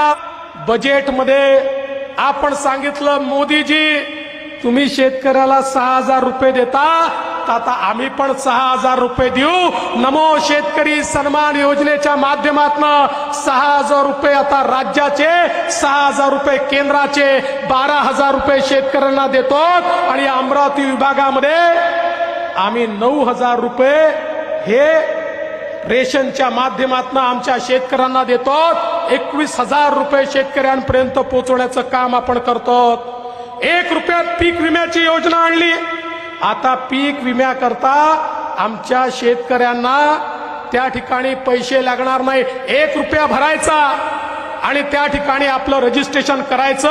या बजेटमध्ये आपण सांगितलं मोदीजी तुम्ही शेतकऱ्याला सहा हजार रुपये देता तर आता आम्ही पण सहा हजार रुपये देऊ. नमो शेतकरी सन्मान योजनेच्या माध्यमातून सहा हजार रुपये आता राज्याचे सहा हजार रुपये केंद्राचे बारा हजार रुपये शेतकऱ्यांना देतो आणि अमरावती विभागामध्ये आम्ही नऊ हजार रुपये हे रेशनच्या माध्यमातून आमच्या शेतकऱ्यांना देतो एकवीस हजार रुपये शेतकऱ्यांपर्यंत पोहोचवण्याचं काम आपण करतो एक रुपयात पीक विम्याची योजना आणली. आता पीक विम्याकरता आमच्या शेतकऱ्यांना त्या ठिकाणी पैसे लागणार नाही. एक रुपया भरायचा आणि त्या ठिकाणी आपलं रजिस्ट्रेशन करायचं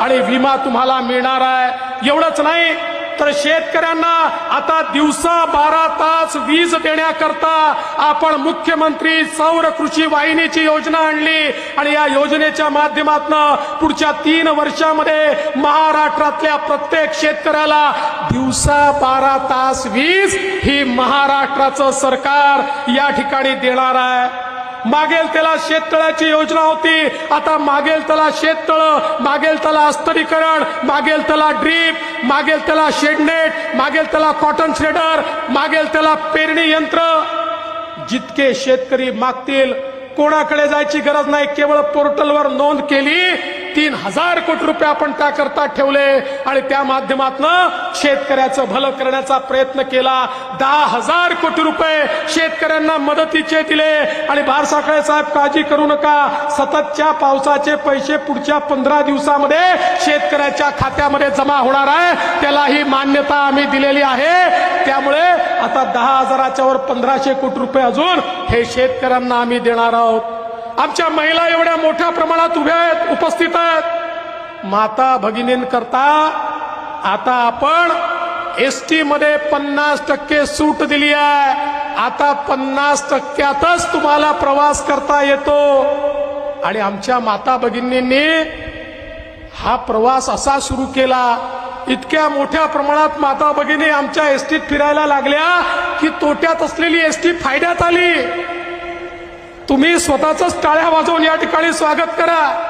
आणि विमा तुम्हाला मिळणार आहे. एवढंच नाही. तर शेतकऱ्यांना आता दिवसा बारा तास वीज देण्याकरता आपण मुख्यमंत्री सौर कृषी वाहिनीची योजना आणली आणि या योजनेच्या माध्यमातून पुढच्या तीन वर्षामध्ये महाराष्ट्रातल्या प्रत्येक शेतकऱ्याला दिवसा बारा तास वीज ही महाराष्ट्राचं सरकार या ठिकाणी देणार आहे. मागेल त्याला शेततळ्याची योजना होती. आता मागेल त्याला शेततळ मागेल त्याला अस्तरीकरण मागेल त्याला ड्रीप मागेल त्याला शेडनेट मागेल त्याला कॉटन श्रेडर मागेल त्याला पेरणी यंत्र. जितके शेतकरी मागतील कोणाकडे जायची गरज नाही केवळ पोर्टलवर नोंद केली तीन हजार कोटी रुपये आपण त्याकरता ठेवले आणि त्या माध्यमातून शेतकऱ्याचं भलं करण्याचा प्रयत्न केला. दहा हजार कोटी रुपये शेतकऱ्यांना मदतीचे दिले. आणि बारसाखळे साहेब काळजी करू नका. सततच्या पावसाचे पैसे पुढच्या पंधरा दिवसामध्ये शेतकऱ्याच्या खात्यामध्ये जमा होणार आहे. त्याला ही मान्यता आम्ही दिलेली आहे. त्यामुळे आता दहा हजाराच्या वर पंधराशे कोटी रुपये अजून हे शेतकऱ्यांना आम्ही देणार आहोत. आमच्या महिला एवढ्या मोठ्या प्रमाणात उभ्या आहेत उपस्थित आहेत. माता भगिनींकरता आता आपण एस टी मध्ये पन्नास टक्के सूट दिली आहे. आता पन्नास टक्क्यातच तुम्हाला प्रवास करता येतो. आणि आमच्या माता भगिनींनी हा प्रवास असा सुरू केला. इतक्या मोठ्या प्रमाणात माता भगिनी आमच्या एसटीत फिरायला लागल्या की तोट्यात असलेली एसटी फायद्यात आली. तुम्ही स्वतःच टाळ्या वाजवून या ठिकाणी स्वागत करा.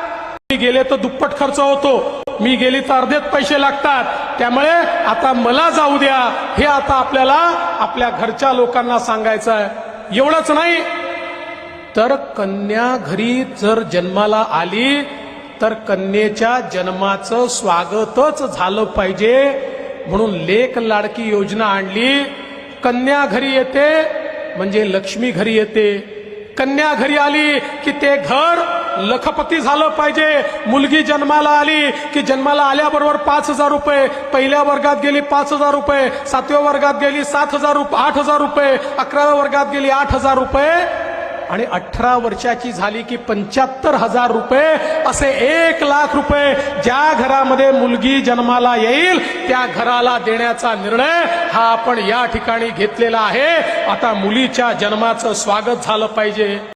मी गेले तर दुप्पट खर्च होतो. मी गेली तर अर्धेच पैसे लागतात. त्यामुळे आता मला जाऊ द्या. हे आता आपल्याला आपल्या घरच्या लोकांना सांगायचं आहे एवढंच नाही. तर कन्या घरी जर जन्माला आली तर कन्येच्या जन्माचं स्वागतच झालं पाहिजे. म्हणून लेख लाडकी योजना आणली. कन्या घरी येते म्हणजे लक्ष्मी घरी येते. कन्या घरी आली की ते घर लखपती झालं पाहिजे. मुलगी जन्माला आली की जन्माला आल्याबरोबर पाच हजार रुपये. पहिल्या वर्गात गेली पाच हजार रुपये. सातव्या वर्गात गेली सात हजार रुपये आठ हजार रुपये. अकराव्या वर्गात गेली आठ हजार रुपये. आणि अठरा वर्षाची झाली की पंच्याहत्तर हजार रुपये असे एक लाख रुपये ज्या घरामध्ये मुलगी जन्माला येईल त्या घराला देण्याचा निर्णय हा आपण या ठिकाणी घेतलेला आहे. आता मुलीच्या जन्माचं स्वागत झालं पाहिजे.